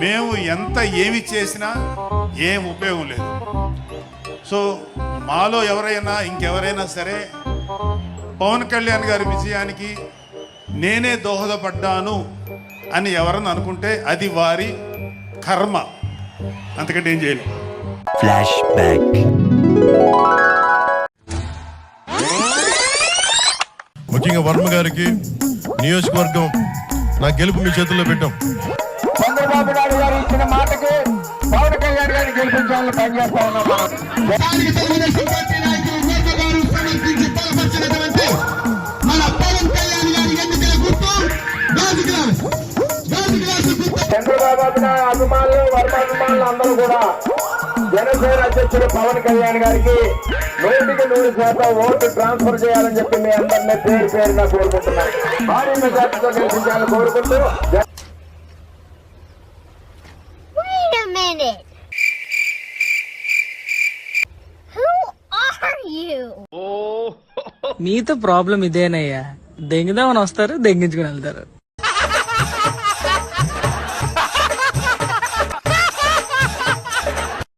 మేము ఎంత ఏమి చేసినా ఏం ఉపయోగం లేదు. సో మాలో ఎవరైనా ఇంకెవరైనా సరే పవన్ కళ్యాణ్ గారి విజయానికి నేనే దోహదపడ్డాను అని ఎవరన్నా అనుకుంటే అది వారి కర్మ. అంతకంటే ఏం చేయలేం. ఫ్లాష్ బ్యాక్ ముఖ్యంగా వర్మ గారికి నియోజకవర్గం నా గెలుపు మీ చేతుల్లో పెట్టాం. చంద్రబాబు నాయుడు గారు ఇచ్చిన మాటకి పవన్ కళ్యాణ్ గారిని గెలిపించాలని పనిచేస్తా ఉన్నాం చంద్రబాబు అభిమానులు అభిమానులు వర్మ అభిమానులు అందరూ కూడా జనసేన అధ్యక్షుడు పవన్ కళ్యాణ్ గారికి నూటికి నూరు శాతం ఓటు ట్రాన్స్ఫర్ చేయాలని చెప్పి మీ అందరినీ పేరు పేరున కోరుకుంటున్నాను. భారీ మెజార్టీతో గెలిపించాలని కోరుకుంటూ minute. Who are you? మీతో ప్రాబ్లం ఇదేనయ్యా దెంగుదామని వస్తారు దెంగించుకుని వెళ్తారు